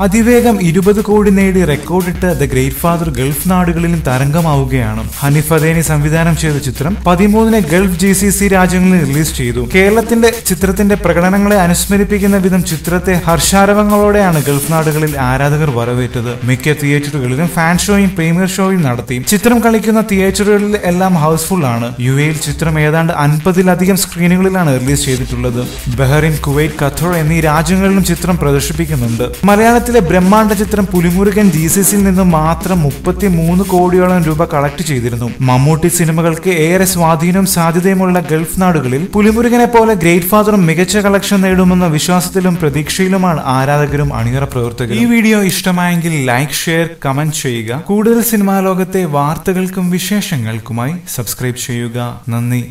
അതിവേഗം ഇരുപത് കോടി നേടി റെക്കോർഡിട്ട് ദ ഗ്രേറ്റ് ഫാദർ ഗൾഫ് നാടുകളിലും തരംഗമാവുകയാണ്. ഹനിഫ് അദേനി സംവിധാനം ചെയ്ത ചിത്രം പതിമൂന്നിന് ഗൾഫ് ജി സി സി രാജ്യങ്ങളിൽ റിലീസ് ചെയ്തു. കേരളത്തിന്റെ ചിത്രത്തിന്റെ പ്രകടനങ്ങളെ അനുസ്മരിപ്പിക്കുന്ന വിധം ചിത്രത്തെ ഹർഷാരവങ്ങളോടെയാണ് ഗൾഫ് നാടുകളിൽ ആരാധകർ വരവേറ്റത്. മിക്ക തിയേറ്ററുകളിലും ഫാൻ ഷോയും പ്രീമിയർ ഷോയും നടത്തി. ചിത്രം കളിക്കുന്ന തിയേറ്ററുകളിൽ എല്ലാം ഹൗസ്ഫുൾ ആണ്. യു എയിൽ ചിത്രം ഏതാണ്ട് അൻപതിലധികം സ്ക്രീനുകളിലാണ് റിലീസ് ചെയ്തിട്ടുള്ളത്. ബഹറിൻ കുവൈറ്റ് ഖത്തർ എന്നീ രാജ്യങ്ങളിലും ചിത്രം പ്രദർശിപ്പിക്കുന്നുണ്ട്. മലയാളത്തിലെ ബ്രഹ്മാണ്ഡ ചിത്രം പുലിമുരുകൻ ജി സി സിയിൽ നിന്നും മാത്രം മുപ്പത്തി മൂന്ന് കോടിയോളം രൂപ കളക്ട് ചെയ്തിരുന്നു. മമ്മൂട്ടി സിനിമകൾക്ക് ഏറെ സ്വാധീനം സാധ്യതയുമുള്ള ഗൾഫ് നാടുകളിൽ പുലിമുരുകനെ പോലെ ഗ്രേറ്റ് ഫാദറും മികച്ച കളക്ഷൻ നേടുമെന്ന വിശ്വാസത്തിലും പ്രതീക്ഷയിലുമാണ് ആരാധകരും അണിയറ പ്രവർത്തകർ ഈ വീഡിയോ ഇഷ്ടമായെങ്കിൽ ലൈക്ക് ഷെയർ കമന്റ് ചെയ്യുക. കൂടുതൽ സിനിമാ ലോകത്തെ വാർത്തകൾക്കും വിശേഷങ്ങൾക്കുമായി സബ്സ്ക്രൈബ് ചെയ്യുക. നന്ദി.